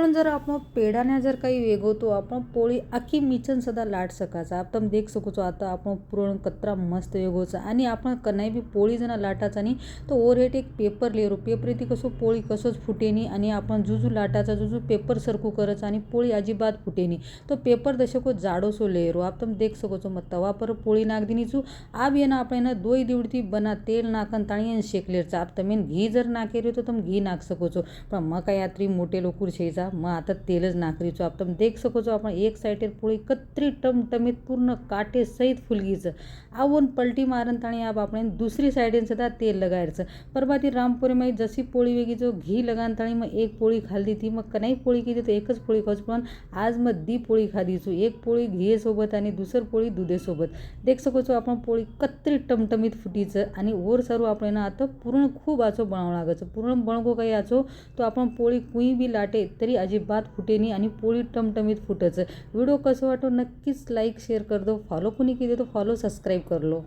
पण जर आपण पेडाने जर काही वेगवतो आपण पोळी आखी मिचन सदा लाट सकाचा आपण देख सकोचो आता आपण पुरण कतरा मस्त वेगवचा. आणि आपण कनाई बी पोळी जणा लाटाचा नी तो ओव्हरहेड एक पेपर लेरो. पेपर येते कसो पोळी कसोच फुटेनी आणि आपण जुजू लाटाचा जुजू पेपर सरकू करायचा आणि पोळी अजिबात फुटेनी. तो पेपर दशको जाडोसो लेरो. आपण देख सकोचो मग तवा पर पोळी नागदिनीचू आब येणं आपण दोई दिवडती बना तेल नाकन ताणी शेकलेरचा. आप तमेन घी जर नाकेरी तो तुम घी नाक सकोचो. पण मग काय यात्री मोठे लोकूर शेजा. मग आता तेलच नाकरीचो आपण देख सकोचो आपण एक सायटेर पोळी कत्री टमटमीत पूर्ण काटे सहित फुलगीचं. आवून पलटी मारन ताणी आप आपण दुसरी सायडीन सुद्धा तेल लगायचं. परवा ती रामपुरी माई जशी पोळी वेगळीचो घी लगान ताणी मग एक पोळी खाल्ली ती. मग कनाही पोळी केली तर एकच पोळी खाऊच. पण आज मग दी पोळी खादीचो एक पोळी घेसोबत आणि दुसर पोळी दुधेसोबत देख सकोचो आपण पोळी कत्री टमटमीत फुटीचं आणि ओर सर्व आपण आता पूर्ण खूप आचो बनवं लागायचं. पूर्ण बणगो काही आचो तो आपण पोळी कुई बी लाटे तरी अजिबात फुटेनी आणि पोळी टमटमीत फुटच व्हिडिओ कसं वाटो नक्कीच लाईक शेअर कर दो. फॉलो कुणी केली तो फॉलो सबस्क्राईब कर लो.